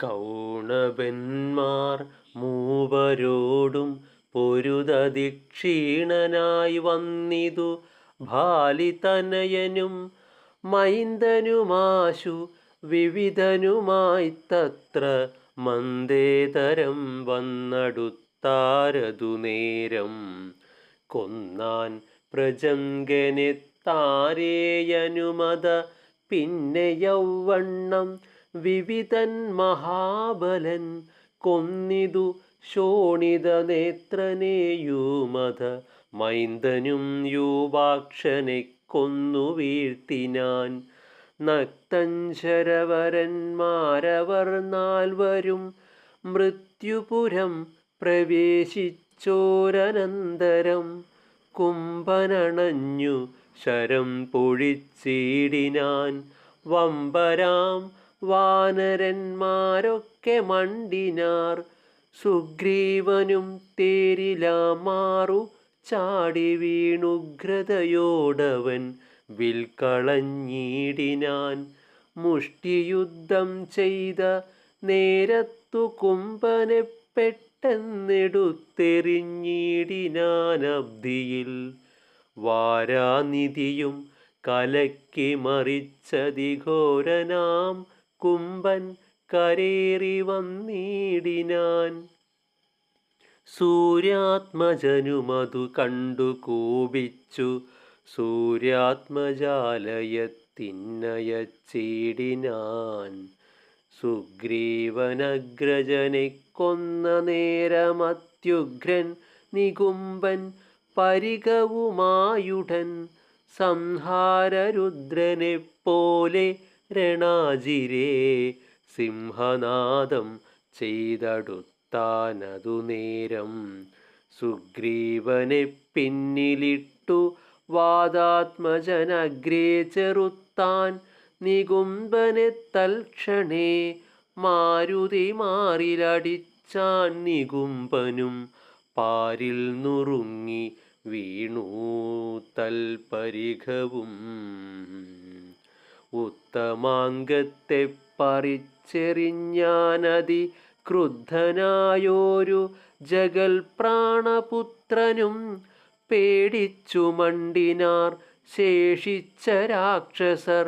കൗണവന്മാർ മൂവരോടും പൊരുതതി ക്ഷീണനായി വന്നിതു. ഭാലിതനയനും മൈന്ദനുമാശു വിവിധനുമായി തത്ര മന്ദേതരം വന്നടുത്താരതു നേരം. കൊന്നാൻ പ്രജങ്കനെ താരേയനുമത പിന്നെ യൗവണ്ണം വിവിധൻ മഹാബലൻ കൊന്നിതു ശോണിത നേത്രനെയുമത. മൈന്ദനും യൂപാക്ഷനെ കൊന്നു വീഴ്ത്തിനാൻ നക്തഞ്ചരവരന്മാരവർ നാൽവരും മൃത്യുപുരം പ്രവേശിച്ചോരനന്തരം കുംഭനണഞ്ഞു ശരം പൊഴിച്ചീടിനാൻ വമ്പരാം വാനരന്മാരൊക്കെ മണ്ടിനാർ. സുഗ്രീവനും തേരിലാമാറു ചാടി വീണുഗ്രതയോടവൻ വിൽക്കളഞ്ഞിടിനാൻ മുഷ്ടിയുദ്ധം ചെയ്ത നേരത്തു കുംഭനെ പെട്ടെന്നെടുത്തെറിഞ്ഞിടിനാനബ്ദിയിൽ വാരാനിധിയും കലക്കി മറിച്ചതിഘോരനാം. കുംഭൻ കരേറി വന്നിടിനാൻ. സൂര്യാത്മജനുമതു കണ്ടു കോപിച്ചു. സൂര്യാത്മജാലയത്തിന്നയച്ചിടിനാൻ. സുഗ്രീവനഗ്രജനെ കൊന്ന നേരമത്യുഗ്രൻ നികുംബൻ പരികവുമായുടൻ. സംഹാരരുദ്രനെ പോലെ രണാജിരേ സിംഹനാദം ചെയ്തടുത്താനതു നേരം. സുഗ്രീവനെ പിന്നിലിട്ടു വാദാത്മജനഗ്രേ ചെറുത്താൻ നികുംബനെ തൽക്ഷണേ മാരുതി മാറിലടിച്ചാൻ നികുംബനും പാരിൽ നുറുങ്ങി വീണു തൽപരിഘവും. ഉത്തമാംഗത്തെ പറിച്ചെറിഞ്ഞാനതി ക്രുദ്ധനായോരു ജഗൽ പ്രാണപുത്രനും പേടിച്ചു മണ്ടിനാർ ശേഷിച്ച രാക്ഷസർ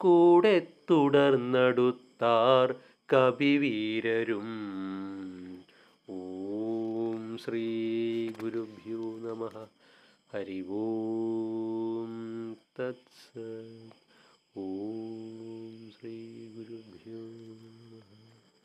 കൂടെ തുടർന്നടുത്താർ കവിവീരരും ഓം ശ്രീ ഗുരുഭ്യോ നമ. ഹരി ഓം തത്സ ഓം ശ്രീ ഗുരുഭ്യോ നമഃ